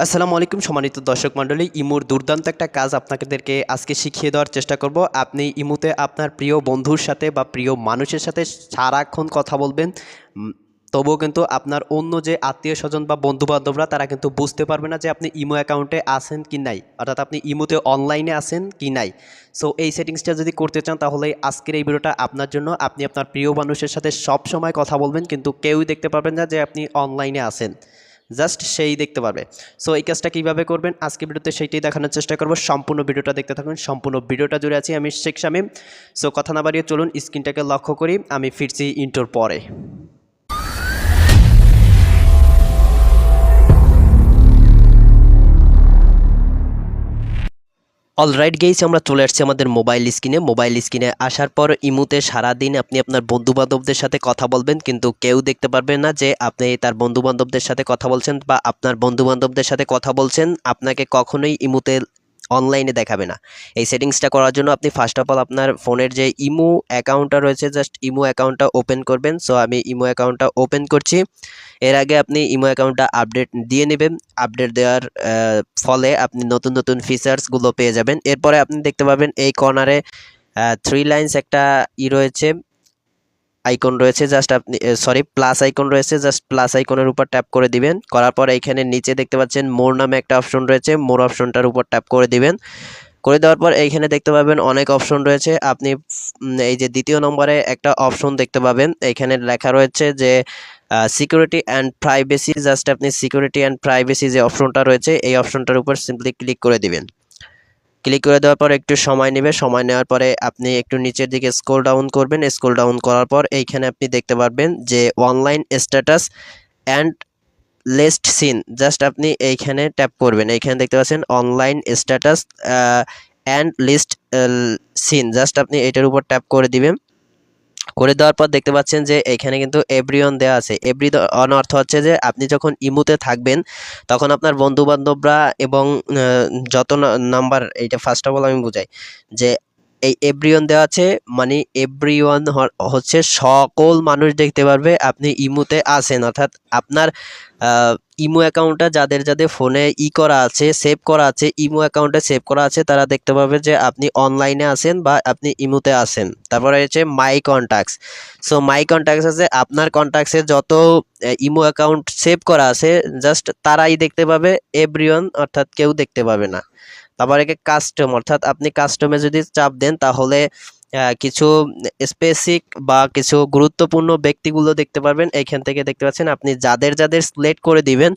আসসালামু আলাইকুম সম্মানিত দর্শক মণ্ডলী, ইমুর দুর্দান্ত একটা কাজ আপনাদেরকে আজকে শিখিয়ে দেওয়ার চেষ্টা করব। আপনি ইমুতে আপনার প্রিয় বন্ধুর সাথে বা প্রিয় মানুষের সাথে সারাক্ষণ কথা বলবেন তবুও কিন্তু আপনার অন্য যে আত্মীয় স্বজন বা বন্ধু বান্ধবরা তারা কিন্তু বুঝতে পারবে না যে আপনি ইমো অ্যাকাউন্টে আছেন কি নাই, অর্থাৎ আপনি ইমোতে অনলাইনে আছেন কি নাই। সো এই সেটিংসটা যদি করতে চান, তাহলে আজকের এই ভিডিওটা আপনার জন্য। আপনি আপনার প্রিয় মানুষের সাথে সব সময় কথা বলবেন, কিন্তু কেউই দেখতে পারবেন না যে আপনি অনলাইনে আছেন। জাস্ট সেই দেখতে পারবে। সো এই কাজটা কীভাবে করবেন? আজকে ভিডিওতে সেইটাই দেখানোর চেষ্টা করব। সম্পূর্ণ ভিডিওটা দেখতে থাকুন। সম্পূর্ণ ভিডিওটা জুড়ে আছি আমি শেখ সামিম সো কথা না বাড়িয়ে চলুন, স্ক্রিনটাকে লক্ষ্য করি। আমি ফিরছি ইন্টোর পরে। অলরাইট গেইস আমরা চলে আসছি আমাদের মোবাইল স্ক্রিনে মোবাইল স্ক্রিনে আসার পর ইমুতে সারাদিন আপনি আপনার বন্ধুবান্ধবদের সাথে কথা বলবেন, কিন্তু কেউ দেখতে পারবে না যে আপনি তার বন্ধুবান্ধবদের সাথে কথা বলছেন বা আপনার বন্ধুবান্ধবদের সাথে কথা বলছেন। আপনাকে কখনোই ইমুতে অনলাইনে দেখাবে না। এই সেটিংসটা করার জন্য আপনি ফার্স্ট অফ অল আপনার ফোনের যে ইমো অ্যাকাউন্টটা রয়েছে জাস্ট ইমো অ্যাকাউন্টটা ওপেন করবেন। সো আমি ইমো অ্যাকাউন্টটা ওপেন করছি। এর আগে আপনি ইমো অ্যাকাউন্টটা আপডেট দিয়ে নেবেন। আপডেট দেওয়ার ফলে আপনি নতুন নতুন ফিচার্সগুলো পেয়ে যাবেন। এরপরে আপনি দেখতে পাবেন এই কর্নারে থ্রি লাইন্স একটা ই রয়েছে। আইকন রয়েছে জাস্ট আপনি সরি প্লাস আইকন রয়েছে জাস্ট প্লাস আইকনের উপর ট্যাপ করে দিবেন। করার পর এইখানে নিচে দেখতে পাচ্ছেন মোর নামে একটা অপশন রয়েছে মোর অপশনটার উপর ট্যাপ করে দিবেন। করে দেওয়ার পর এইখানে দেখতে পাবেন অনেক অপশন রয়েছে। আপনি এই যে দ্বিতীয় নম্বরে একটা অপশন দেখতে পাবেন। এইখানে লেখা রয়েছে যে সিকিউরিটি অ্যান্ড প্রাইভেসি জাস্ট আপনি সিকিউরিটি অ্যান্ড প্রাইভেসি যে অপশনটা রয়েছে, এই অপশনটার উপর সিম্পলি ক্লিক করে দিবেন। ক্লিক করে দেওয়ার পর একটু সময় নেবে। সময় নেওয়ার পরে আপনি একটু নিচের দিকে স্ক্রল ডাউন করবেন। স্ক্রল ডাউন করার পর এইখানে আপনি দেখতে পারবেন যে online status and last seen just আপনি এইখানে ট্যাপ করবেন। এইখানে দেখতে পাচ্ছেন online status and last seen just আপনি এটার উপর ট্যাপ করে দিবেন। করে দেওয়ার পর দেখতে পাচ্ছেন যে এখানে কিন্তু এভরিওন দেওয়া আছে। এভরি অন অর্থ হচ্ছে যে আপনি যখন ইমুতে থাকবেন, তখন আপনার বন্ধু বান্ধবরা এবং যত নাম্বার, এইটা ফার্স্ট অফ অল আমি বুঝাই, যে এই এভরিওয়ান দেওয়া আছে মানে এভরিওয়ান হচ্ছে সকল মানুষ দেখতে পারবে আপনি ইমুতে আছেন। অর্থাৎ আপনার ইমো অ্যাকাউন্টটা যাদের যাদের ফোনে ই করা আছে সেভ করা আছে, ইমো অ্যাকাউন্টে সেভ করা আছে, তারা দেখতে পাবে যে আপনি অনলাইনে আছেন বা আপনি ইমোতে আছেন। তারপরে হচ্ছে my contacts so my contacts আছে, আপনার কন্ট্যাক্টসে যত ইমো অ্যাকাউন্ট সেভ করা আছে জাস্ট তারাই দেখতে পাবে এভরিওয়ান অর্থাৎ কেউ দেখতে পাবে না। তারপরে কাস্টম অর্থাৎ আপনি কাস্টমে যদি চাপ দেন, তাহলে কিছু স্পেসিক বা কিছু গুরুত্বপূর্ণ ব্যক্তিগুলো দেখতে পারবেন। এখান থেকে দেখতে পাচ্ছেন, আপনি যাদের যাদের সিলেক্ট করে দিবেন,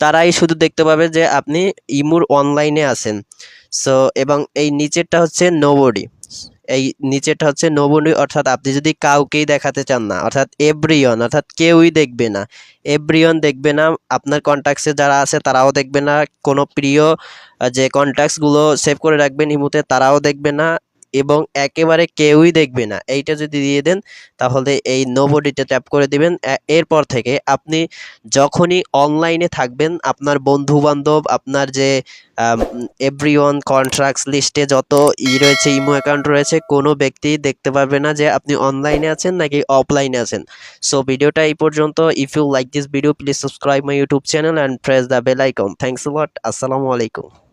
তারাই শুধু দেখতে পাবে যে আপনি ইমুর অনলাইনে আছেন। সো এবং এই নিচেরটা হচ্ছে নোবডি এই নিচেটা হচ্ছে নবনী, অর্থাৎ আপনি যদি কাউকেই দেখাতে চান না, অর্থাৎ এভরিয়ন অর্থাৎ কেউই দেখবে না এভরিয়ন দেখবে না, আপনার কন্ট্যাক্টসে যারা আছে তারাও দেখবে না, কোনো প্রিয় যে কন্ট্যাক্টসগুলো সেভ করে রাখবেন ইমুতে তারাও দেখবে না এবং একেবারে কেউই দেখবে না। এইটা যদি দিয়ে দেন, তাহলে এই নোবডিতে ট্যাপ করে দিবেন। এরপর থেকে আপনি যখনই অনলাইনে থাকবেন, আপনার বন্ধু বান্ধব আপনার যে এভরিওয়ান কন্ট্রাক্টস লিস্টে যত ই রয়েছে ইমো অ্যাকাউন্ট রয়েছে, কোনো ব্যক্তি দেখতে পারবে না যে আপনি অনলাইনে আছেন নাকি অফলাইনে আছেন। সো ভিডিওটা এই পর্যন্ত। If you like this video please subscribe my YouTube channel and press the bell icon thanks lot আসসালামু আলাইকুম